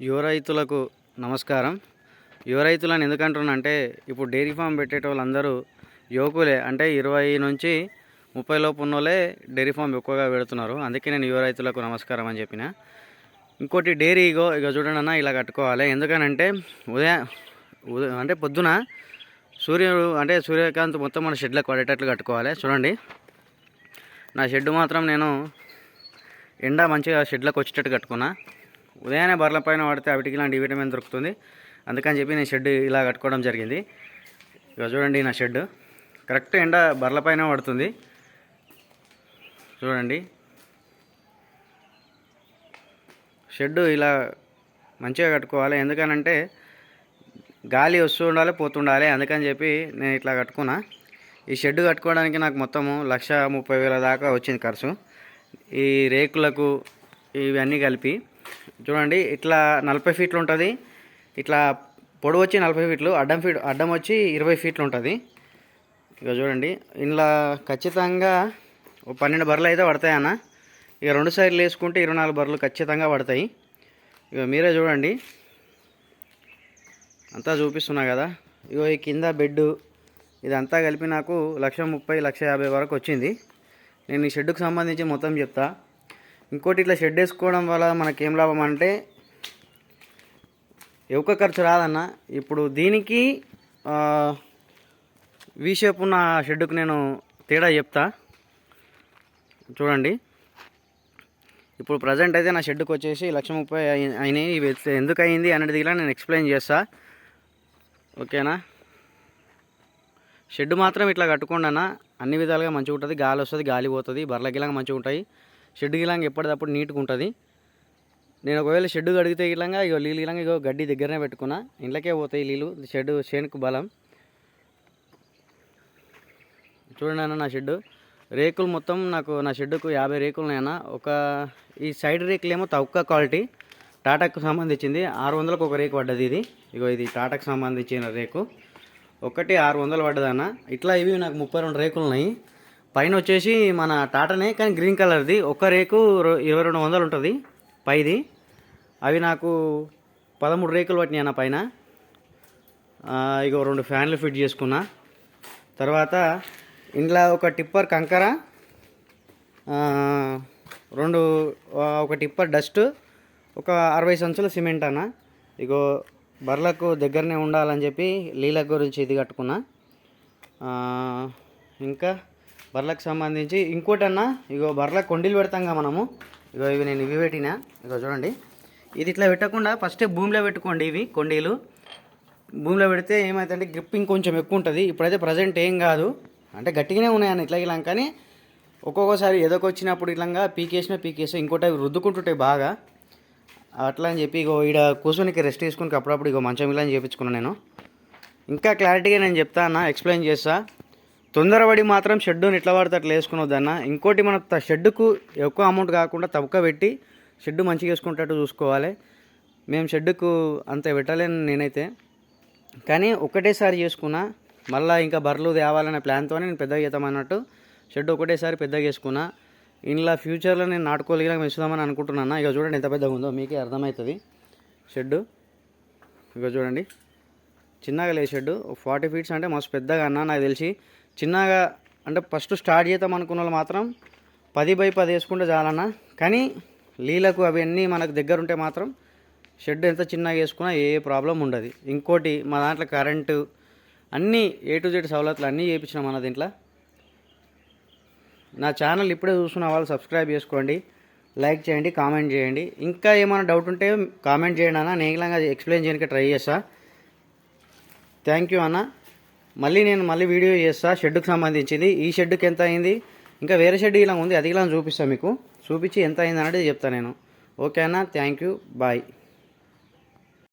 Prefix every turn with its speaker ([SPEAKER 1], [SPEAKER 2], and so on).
[SPEAKER 1] యువ రైతులకు నమస్కారం. యువ రైతులను ఎందుకంటున్నా అంటే ఇప్పుడు డైరీ ఫామ్ పెట్టేట వాళ్ళందరూ యువకులే. అంటే ఇరవై నుంచి ముప్పై లోపు ఉన్నోళ్ళే డైరీ ఫామ్ ఎక్కువగా పెడుతున్నారు. అందుకే నేను యువ రైతులకు నమస్కారం అని చెప్పిన. ఇంకోటి డైరీ ఇగో ఇక చూడండి అన్న ఇలా కట్టుకోవాలి. ఎందుకనంటే ఉదయం ఉదయం అంటే పొద్దున సూర్యుడు అంటే సూర్యకాంత్ మొత్తం మన షెడ్లకు పడేటట్లు కట్టుకోవాలి. చూడండి. నా షెడ్ మాత్రం నేను ఎండ మంచిగా షెడ్లకు వచ్చేటట్టు కట్టుకున్నా. ఉదయాన్నే బర్రెల పైన పడితే వాటికి ఇలాంటి విటమిన్ దొరుకుతుంది. అందుకని చెప్పి నేను షెడ్ ఇలా కట్టుకోవడం జరిగింది. ఇక చూడండి నా షెడ్. కరెక్ట్ ఎండ బర్రెల పైన పడుతుంది. చూడండి. షెడ్ ఇలా మంచిగా కట్టుకోవాలి. ఎందుకనంటే గాలి వస్తూ ఉండాలి పోతుండాలి. అందుకని చెప్పి నేను ఇట్లా కట్టుకున్నా. ఈ షెడ్ కట్టుకోవడానికి నాకు మొత్తము లక్ష ముప్పై వేల దాకా వచ్చింది ఖర్చు. ఈ రేకులకు ఇవన్నీ కలిపి చూడండి ఇట్లా నలభై ఫీట్లు ఉంటుంది. ఇట్లా పొడవు వచ్చి నలభై ఫీట్లు అడ్డం ఫీట్ అడ్డం వచ్చి ఇరవై ఫీట్లు ఉంటుంది. ఇక చూడండి ఇందులో ఖచ్చితంగా ఓ పన్నెండు బర్రెలు అయితే పడతాయన్న ఇక రెండు సైడ్లు వేసుకుంటే ఇరవై నాలుగు బర్రెలు ఖచ్చితంగా పడతాయి. ఇక మీరే చూడండి. అంతా చూపిస్తున్నా కదా. ఇగో ఈ కింద బెడ్ ఇదంతా కలిపి నాకు లక్ష ముప్పై లక్ష యాభై వరకు వచ్చింది. నేను ఈ షెడ్డుకు సంబంధించి మొత్తం చెప్తా. ఇంకోటి ఇట్లా షెడ్ వేసుకోవడం వల్ల మనకేం లాభం అంటే ఎక్కువ ఖర్చు రాదన్న. ఇప్పుడు దీనికి వి షేప్ ఉన్న షెడ్కు నేను తేడా చెప్తా. చూడండి. ఇప్పుడు ప్రజెంట్ అయితే నా షెడ్కి వచ్చేసి లక్ష ముప్పై అయినాయి. ఇవి ఎందుకు అయింది అనేది ఇలా నేను ఎక్స్ప్లెయిన్ చేస్తా. ఓకేనా? షెడ్ మాత్రం ఇట్లా కట్టుకోండి అన్న అన్ని విధాలుగా మంచిగా ఉంటుంది గాలి వస్తుంది గాలి పోతుంది బర్రెల మంచిగా ఉంటాయి షెడ్ గిలంగా ఎప్పటికప్పుడు నీట్గా ఉంటుంది. నేను ఒకవేళ షెడ్ కడిగితే గిలంగా ఇగో నీళ్ళు గిలంగా ఇగో గడ్డి దగ్గరనే పెట్టుకున్నా. ఇంట్లోకే పోతాయి నీళ్ళు షెడ్ చేనుకు బలం. చూడండి అన్న నా షెడ్ రేకులు మొత్తం నాకు నా షెడ్కు యాభై రేకులు ఉన్నాయన్న. ఒక ఈ సైడ్ రేకులు ఏమో తక్కువ క్వాలిటీ. టాటాకు సంబంధించింది. ఆరు వందలకు ఒక రేకు పడ్డది ఇది. ఇగో ఇది టాటాకు సంబంధించిన రేకు. ఒకటి ఆరు వందలు పడ్డదన్న. ఇట్లా ఇవి నాకు ముప్పై రెండు రేకులు ఉన్నాయి. పైన వచ్చేసి మన టాటానే కానీ గ్రీన్ కలర్ది. ఒక రేకు ఇరవై రెండు వందలు ఉంటుంది పైది. అవి నాకు పదమూడు రేకులు పట్టినాయి అన్న పైన. ఇక రెండు ఫ్యాన్లు ఫిట్ చేసుకున్నా. తర్వాత ఇంట్లో ఒక టిప్పర్ కంకర రెండు ఒక టిప్పర్ డస్ట్ ఒక అరవై సంచుల సిమెంట్ అన్న. ఇగో బర్లకు దగ్గరనే ఉండాలని చెప్పి లీల గురించి ఇది కట్టుకున్నా. ఇంకా బర్లకు సంబంధించి. ఇంకోటన్నా ఇగో బర్ల కొండీలు పెడతాంగా మనము. ఇగో ఇవి నేను ఇవి పెట్టినా. ఇగో చూడండి. ఇది ఇట్లా పెట్టకుండా ఫస్ట్ భూమిలో పెట్టుకోండి ఇవి కొండీలు. భూమిలో పెడితే ఏమవుతుందంటే గ్రిప్పింగ్ కొంచెం ఎక్కువ ఉంటుంది. ఇప్పుడైతే ప్రజెంట్ ఏం కాదు. అంటే గట్టిగానే ఉన్నాయని ఇట్లా ఇలా. కానీ ఒక్కొక్కసారి ఎదకొచ్చినప్పుడు ఇట్లా పీకేసిన పీకేసి ఇంకోటి అవి రుద్దుకుంటుంటాయి బాగా. అట్లా అని చెప్పి ఇగో ఈడ కూర్చొనికి రెస్ట్ తీసుకుని అప్పుడప్పుడు ఇగో మంచం ఇలా అని చేపించుకున్నాను నేను. ఇంకా క్లారిటీగా నేను చెప్తా అన్న ఎక్స్ప్లెయిన్ చేస్తా. తొందరపడి మాత్రం షెడ్డుని ఎట్లా పడితే అట్లా వేసుకునొద్దన్న. ఇంకోటి మన షెడ్డుకు ఎక్కువ అమౌంట్ కాకుండా తక్కువ పెట్టి షెడ్డు మంచిగా వేసుకునేటట్టు చూసుకోవాలి. మేము షెడ్డుకు అంత పెట్టలేను నేనైతే. కానీ ఒకటేసారి చేసుకున్నా మళ్ళీ ఇంకా బర్రెలు తేవాలనే ప్లాన్తో నేను పెద్దగా చేద్దామన్నట్టు షెడ్ ఒకటేసారి పెద్దగా చేసుకున్నా. ఇంట్లో ఫ్యూచర్లో నేను నాటుకోలేగా పెంచుదామని అనుకుంటున్నాను? ఇక చూడండి ఎంత పెద్దగా ఉందో మీకే అర్థమవుతుంది. షెడ్డు ఇక చూడండి. చిన్నగా లేదు ఫార్టీ ఫీట్స్ అంటే మస్తు పెద్దగా అన్న నాకు తెలిసి. చిన్నగా అంటే ఫస్ట్ స్టార్ట్ చేద్దాం అనుకున్న వాళ్ళు మాత్రం పది బై పది వేసుకుంటే చాలన్న. కానీ నీళ్ళకు అవన్నీ మనకు దగ్గర ఉంటే మాత్రం షెడ్ ఎంత చిన్నగా వేసుకున్నా ఏ ప్రాబ్లం ఉండదు. ఇంకోటి మా దాంట్లో కరెంటు అన్నీ ఏ టు జెడ్ సవలతులు అన్నీ చేయించినాం మన దీంట్లో. నా ఛానల్ ఇప్పుడే చూస్తున్న వాళ్ళు సబ్స్క్రైబ్ చేసుకోండి లైక్ చేయండి కామెంట్ చేయండి. ఇంకా ఏమైనా డౌట్ ఉంటే కామెంట్ చేయండి అన్న. నేను ఎక్స్ప్లెయిన్ చేయడానికి ట్రై చేస్తా. థ్యాంక్ యూ అన్న. మళ్ళీ నేను మళ్ళీ వీడియో చేస్తా. షెడ్డుకు సంబంధించింది. ఈ షెడ్కి ఎంత అయింది? ఇంకా వేరే షెడ్ ఇలా ఉంది. అది ఇలా చూపిస్తాను మీకు. చూపించి ఎంత అయింది అనేది చెప్తాను నేను. ఓకే అన్న. Thank you bye